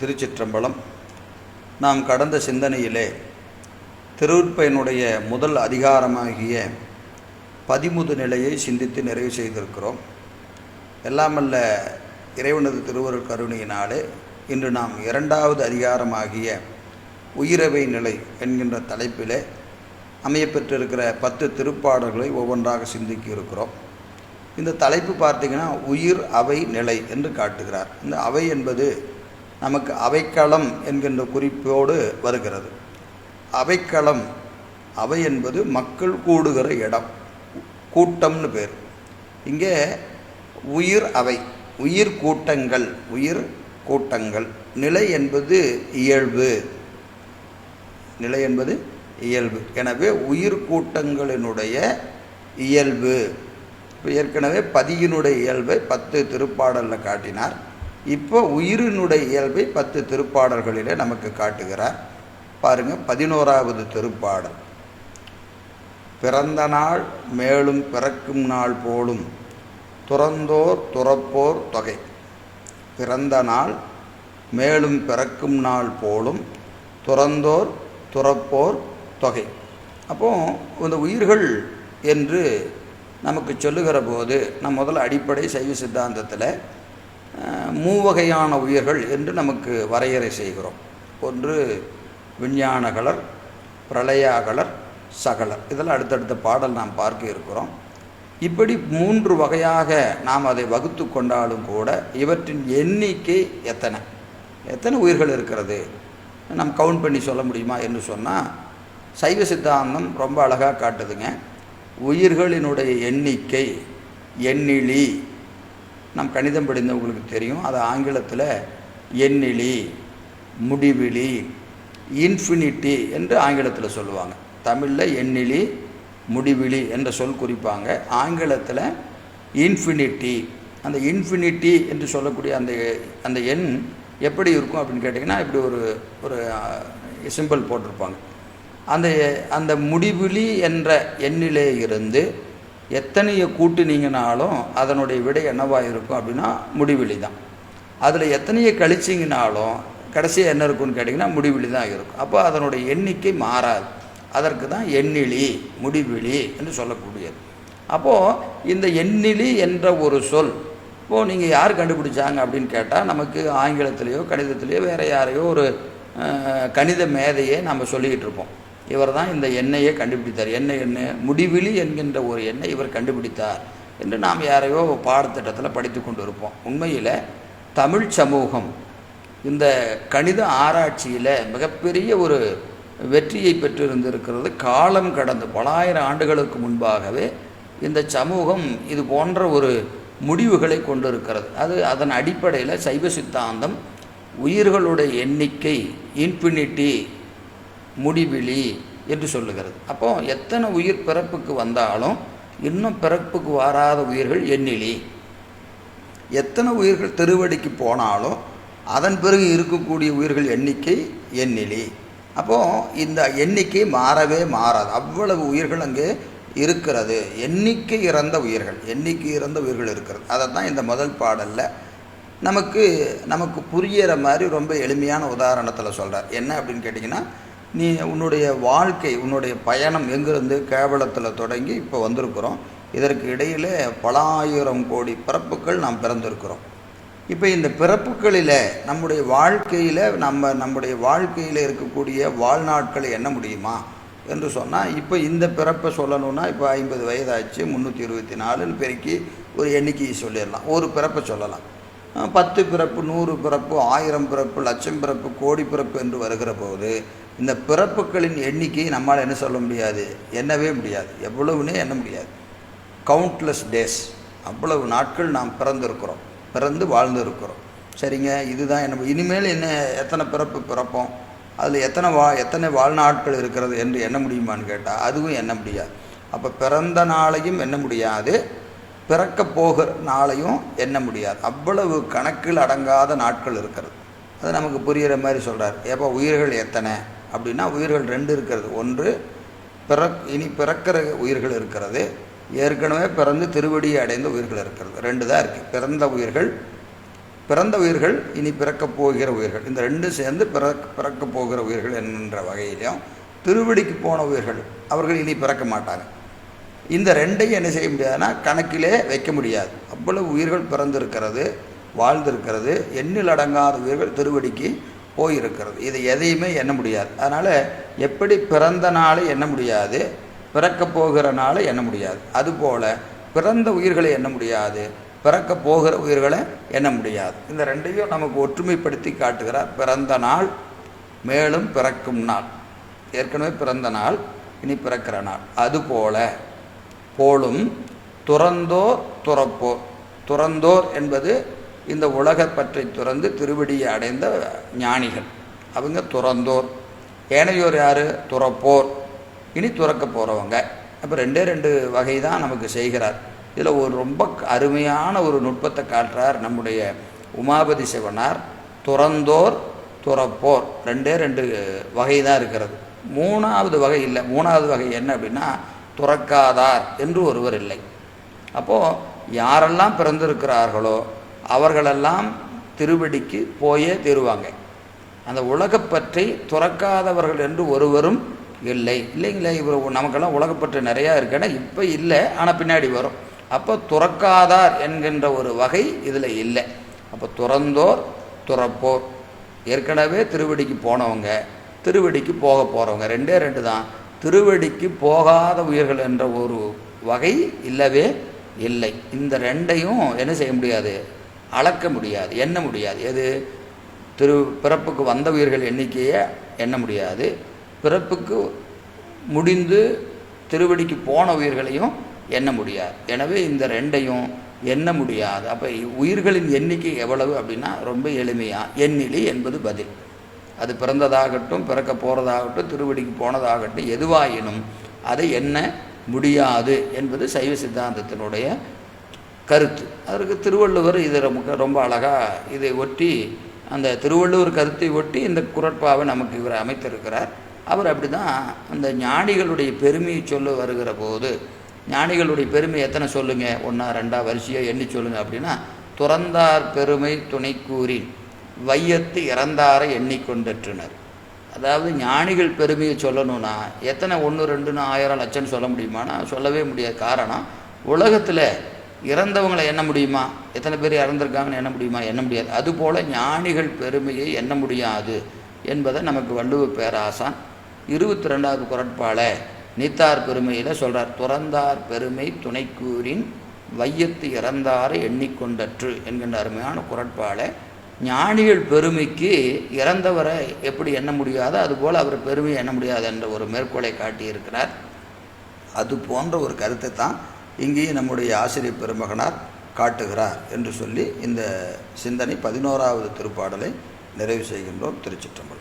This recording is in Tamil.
திருச்சிற்றம்பலம். நாம் கடந்த சிந்தனையிலே திருவுட்பயனுடைய முதல் அதிகாரமாகிய பதிமுது நிலையை சிந்தித்து நிறைவு செய்திருக்கிறோம். எல்லாமல்ல இறைவனது திருவருள் கருணையினாலே இன்று நாம் இரண்டாவது அதிகாரமாகிய உயிரவை நிலை என்கின்ற தலைப்பிலே அமையப்பெற்றிருக்கிற பத்து திருப்பாடல்களை ஒவ்வொன்றாக சிந்திக்க இருக்கிறோம் இந்த தலைப்பு பார்த்தீங்கன்னா உயிர் அவை நிலை என்று காட்டுகிறார். இந்த அவை என்பது நமக்கு அவைக்களம் என்கின்ற குறிப்போடு வருகிறது. அவைக்களம் அவை என்பது மக்கள் கூடுகிற இடம் கூட்டம்னு பேர். இங்கே உயிர் அவை உயிர் கூட்டங்கள் உயிர் கூட்டங்கள். நிலை என்பது இயல்பு. நிலை என்பது இயல்பு. எனவே உயிர் கூட்டங்களினுடைய இயல்பு. இப்போ ஏற்கனவே பதியினுடைய இயல்பை பத்து திருப்பாடலில் காட்டினார். இப்போ உயிரினுடைய இயல்பை பத்து திருப்பாடல்களிலே நமக்கு காட்டுகிறார். பாருங்கள் பதினோராவது திருப்பாடல். பிறந்த நாள் மேலும் பிறக்கும் நாள் போலும் துறந்தோர் துறப்போர் தொகை. பிறந்த நாள் மேலும் பிறக்கும் நாள் போலும் துறந்தோர் துறப்போர் தொகை. அப்போ இந்த உயிர்கள் என்று நமக்கு சொல்லுகிற போது நம் முதல்ல அடிப்படை சைவ சித்தாந்தத்தில் மூவகையான உயிர்கள் என்று நமக்கு வரையறை செய்கிறோம். ஒன்று விஞ்ஞானகலர் பிரளயாகலர் சகலர். இதெல்லாம் அடுத்தடுத்த பாடல் நாம் பார்க்க இருக்கிறோம். இப்படி மூன்று வகையாக நாம் அதை வகுத்து கொண்டாலும் கூட இவற்றின் எண்ணிக்கை எத்தனை? எத்தனை உயிர்கள் இருக்கிறது? நம்ம கவுண்ட் பண்ணி சொல்ல முடியுமா என்று சொன்னால் சைவ சித்தாந்தம் ரொம்ப அழகாக காட்டுதுங்க. உயிர்களினுடைய எண்ணிக்கை எண்ணிலி. நம் கணிதம் படிந்தவங்களுக்கு தெரியும். அது ஆங்கிலத்தில் எண்ணிலி முடிவிலி இன்ஃபினிட்டி என்று ஆங்கிலத்தில் சொல்லுவாங்க. தமிழில் எண்ணிலி முடிவிலி என்ற சொல் குறிப்பாங்க. ஆங்கிலத்தில் இன்ஃபினிட்டி. அந்த இன்ஃபினிட்டி என்று சொல்லக்கூடிய அந்த அந்த எண் எப்படி இருக்கும் அப்படின்னு கேட்டிங்கன்னா இப்படி ஒரு ஒரு சிம்பிள் போட்டிருப்பாங்க. அந்த அந்த முடிவிலி என்ற எண்ணிலே இருந்து எத்தனையை கூட்டினீங்கனாலும் அதனுடைய விடை என்னவாக இருக்கும் அப்படின்னா முடிவிலி தான் அதில் எத்தனையை கழிச்சிங்கனாலும் கடைசியாக என்ன இருக்கும்னு கேட்டிங்கன்னா முடிவிலி தான் இருக்கும். அப்போ அதனுடைய எண்ணிக்கை மாறாது. அதற்கு தான் எண்ணிலி முடிவிலி என்று சொல்லக்கூடியது. அப்போது இந்த எண்ணிலி என்ற ஒரு சொல் இப்போது நீங்கள் யார் கண்டுபிடிச்சாங்க அப்படின்னு கேட்டால் நமக்கு ஆங்கிலத்திலேயோ கணிதத்திலேயோ வேறு யாரையோ ஒரு கணித மேதையே நம்ம சொல்லிக்கிட்டு இருப்போம். இவர் தான் இந்த எண்ணெயை கண்டுபிடித்தார். எண்ணெய் எண்ணெய்? முடிவிலி என்கின்ற ஒரு எண்ணெய் இவர் கண்டுபிடித்தார் என்று நாம் யாரையோ பாடத்திட்டத்தில் படித்து கொண்டு இருப்போம் உண்மையில் தமிழ் சமூகம் இந்த கணித ஆராய்ச்சியில் மிகப்பெரிய ஒரு வெற்றியை பெற்றிருந்திருக்கிறது. காலம் கடந்து பலாயிரம் ஆண்டுகளுக்கு முன்பாகவே இந்த சமூகம் இது போன்ற ஒரு முடிவுகளை கொண்டிருக்கிறது. அது அதன் அடிப்படையில் சைவ சித்தாந்தம் உயிர்களுடைய எண்ணிக்கை இன்ஃபினிட்டி முடிவிலி என்று சொல்லுகிறது. அப்போ எத்தனை உயிர் பிறப்புக்கு வந்தாலும் இன்னும் பிறப்புக்கு வராத உயிர்கள் எண்ணிலி. எத்தனை உயிர்கள் திருவடிக்கு போனாலும் அதன் பிறகு இருக்கக்கூடிய உயிர்கள் எண்ணிக்கை எண்ணிலி. அப்போது இந்த எண்ணிக்கை மாறவே மாறாது. அவ்வளவு உயிர்கள் அங்கே இருக்கிறது. எண்ணிக்கை இறந்த உயிர்கள் எண்ணிக்கை இறந்த உயிர்கள் இருக்கிறது. அதை தான் இந்த முதல் பாடலில் நமக்கு நமக்கு புரியிற மாதிரி ரொம்ப எளிமையான உதாரணத்தில் சொல்கிறார் என்ன அப்படின்னு கேட்டிங்கன்னா நீ உன்னுடைய வாழ்க்கை உன்னுடைய பயணம் எங்கேருந்து கேவலத்தில் தொடங்கி இப்போ வந்திருக்கிறோம். இதற்கு இடையில் பல ஆயிரம் கோடி பிறப்புகள் நாம் பிறந்திருக்கிறோம். இப்போ இந்த பிறப்புகளில் நம்முடைய வாழ்க்கையில் நம்ம நம்முடைய வாழ்க்கையில் இருக்கக்கூடிய வாழ்நாட்களை எண்ண முடியுமா? என்று சொன்னால் இப்போ இந்த பிறப்பை சொல்லணுன்னா இப்போ ஐம்பது வயதாச்சு முந்நூற்றி இருபத்தி நாலுன்னு பெருக்கி ஒரு எண்ணிக்கையை சொல்லிடலாம். ஒரு பிறப்பை சொல்லலாம். பத்து பிறப்பு நூறு பிறப்பு ஆயிரம் பிறப்பு லட்சம் பிறப்பு கோடி பிறப்பு என்று வருகிற போது இந்த பிறப்புகளின் எண்ணிக்கையை நம்மால் என்ன சொல்ல முடியாது? எண்ணவே முடியாது. எவ்வளவுனே எண்ண முடியாது. கவுண்ட்லெஸ் டேஸ் அவ்வளவு நாட்கள் நாம் பிறந்திருக்கிறோம். பிறந்து வாழ்ந்துருக்கிறோம். சரிங்க? இதுதான் என்ன இனிமேல் என்ன எத்தனை பிறப்பு பிறப்போம்? அதில் எத்தனை வா எத்தனை வாழ்நாட்கள் இருக்கிறது என்று எண்ண முடியுமான்னு கேட்டால் அதுவும் எண்ண முடியாது. அப்போ பிறந்த நாளையும் எண்ண முடியாது. பிறக்க போகிற நாளையும் எண்ண முடியாது. அவ்வளவு கணக்கில் அடங்காத நாட்கள் இருக்கிறது. அது நமக்கு புரிகிற மாதிரி சொல்கிறார் எப்போ உயிர்கள் எத்தனை? அப்படின்னா உயிர்கள் ரெண்டு இருக்கிறது. ஒன்று பிறக் இனி பிறக்கிற உயிர்கள் இருக்கிறது. ஏற்கனவே பிறந்து திருவடியை அடைந்த உயிர்கள் இருக்கிறது. ரெண்டு தான் இருக்குது பிறந்த உயிர்கள் பிறந்த உயிர்கள் இனி பிறக்கப் போகிற உயிர்கள். இந்த ரெண்டும் சேர்ந்து பிறக்க பிறக்கப் போகிற உயிர்கள் என்கின்ற வகையிலையும் திருவடிக்கு போன உயிர்கள் அவர்கள் இனி பிறக்க மாட்டாங்க. இந்த ரெண்டையும் என்ன செய்ய முடியாதுன்னா கணக்கிலே வைக்க முடியாது. அவ்வளவு உயிர்கள் பிறந்திருக்கிறது வாழ்ந்திருக்கிறது. எண்ணில் அடங்காத உயிர்கள் திருவடிக்கு போயிருக்கிறது. இது எதையுமே எண்ண முடியாது. அதனால் எப்படி பிறந்த நாளை எண்ண முடியாது பிறக்க போகிற நாளை எண்ண முடியாது. அதுபோல் பிறந்த உயிர்களை எண்ண முடியாது பிறக்க போகிற உயிர்களை எண்ண முடியாது. இந்த ரெண்டையும் நமக்கு ஒற்றுமைப்படுத்தி காட்டுகிறார். பிறந்த நாள் மேலும் பிறக்கும் நாள். ஏற்கனவே பிறந்த நாள் இனி பிறக்கிற நாள். அதுபோல போலும் துறந்தோர் துறப்போர். துறந்தோர் என்பது இந்த உலகப் பற்றை துறந்து திருவடியை அடைந்த ஞானிகள். அவங்க துறந்தோர். ஏனையோர் யார்? துறப்போர். இனி துறக்க போகிறவங்க அப்போ ரெண்டே ரெண்டு வகை தான் நமக்கு செய்கிறார். இதில் ஒரு ரொம்ப அருமையான ஒரு நுட்பத்தை காட்டுறார் நம்முடைய உமாபதி சிவனார். துறந்தோர் துறப்போர். ரெண்டே ரெண்டு வகை தான் இருக்கிறது. மூணாவது வகை இல்லை. மூணாவது வகை என்ன அப்படின்னா துறக்காதார் என்று ஒருவர் இல்லை. அப்போது யாரெல்லாம் பிறந்திருக்கிறார்களோ அவர்களெல்லாம் திருவடிக்கு போயே தீருவாங்க. அந்த உலகப்பற்றை துறக்காதவர்கள் என்று ஒருவரும் இல்லை. இல்லைங்களே இவர் நமக்கெல்லாம் உலகப்பற்று நிறையா இருக்குன்னா இப்போ இல்லை ஆனால் பின்னாடி வரும். அப்போ துறக்காதார் என்கின்ற ஒரு வகை இதில் இல்லை. அப்போ துறந்தோர் துறப்போர். ஏற்கனவே திருவடிக்கு போனவங்க திருவடிக்கு போக போகிறவங்க ரெண்டே ரெண்டு தான். திருவடிக்கு போகாத உயிர்கள் என்ற ஒரு வகை இல்லவே இல்லை. இந்த ரெண்டையும் என்ன செய்ய முடியாது? அளக்க முடியாது எண்ண முடியாது. எது? திரு பிறப்புக்கு வந்த உயிர்கள் எண்ணிக்கையை எண்ண முடியாது. பிறப்புக்கு முடிந்து திருவடிக்கு போன உயிர்களையும் எண்ண முடியாது. எனவே இந்த ரெண்டையும் எண்ண முடியாது. அப்போ உயிர்களின் எண்ணிக்கை எவ்வளவு அப்படின்னா ரொம்ப எளிமையாக எண்ணிலி என்பது பதில். அது பிறந்ததாகட்டும் பிறக்க போகிறதாகட்டும் திருவடிக்கு போனதாகட்டும் எதுவாயினும் அதை எண்ண முடியாது என்பது சைவ சித்தாந்தத்தினுடைய கருத்து. அதற்கு திருவள்ளுவர் இது ரொம்ப ரொம்ப அழகாக இதை ஒட்டி அந்த திருவள்ளுவர் கருத்தை ஒட்டி இந்த குரட்பாவை நமக்கு இவர் அமைத்திருக்கிறார். அவர் அப்படி தான் அந்த ஞானிகளுடைய பெருமையை சொல்ல வருகிற போது ஞானிகளுடைய பெருமை எத்தனை சொல்லுங்க? ஒன்றா ரெண்டா வரிசையாக எண்ணி சொல்லுங்க அப்படின்னா துறந்தார் பெருமை துணை கூறின் வையத்து இறந்தாரை எண்ணிக்கொண்டற்றனர் அதாவது ஞானிகள் பெருமையை சொல்லணும்னா எத்தனை ஒன்று ரெண்டுன்னு ஆயிரம் லட்சம்னு சொல்ல முடியுமானா சொல்லவே முடியாது. காரணம் உலகத்தில் இறந்தவங்களை எண்ண முடியுமா? எத்தனை பேர் இறந்துருக்காங்கன்னு எண்ண முடியுமா? எண்ண முடியாது. அதுபோல் ஞானிகள் பெருமையை எண்ண முடியாது என்பதை நமக்கு வள்ளுவ பேராசான் இருபத்தி ரெண்டாவது குரட்பால நீத்தார் பெருமையில் சொல்கிறார் துறந்தார் பெருமை துணைக்கூறின் வையத்து இறந்தாரை எண்ணிக்கொண்டற்று என்கின்ற அருமையான குரட்பால ஞானிகள் பெருமைக்கு இறந்தவரை எப்படி எண்ண முடியாதோ அதுபோல் அவர் பெருமை எண்ண முடியாது என்ற ஒரு மேற்கோளை காட்டியிருக்கிறார். அது போன்ற ஒரு கருத்தை தான் இங்கேயும் நம்முடைய ஆசிரியர் பெருமகனார் காட்டுகிறார் என்று சொல்லி இந்த சிந்தனை பதினோராவது திருப்பாடலை நிறைவு செய்கின்றோம் திருச்சிற்றம்பலம்.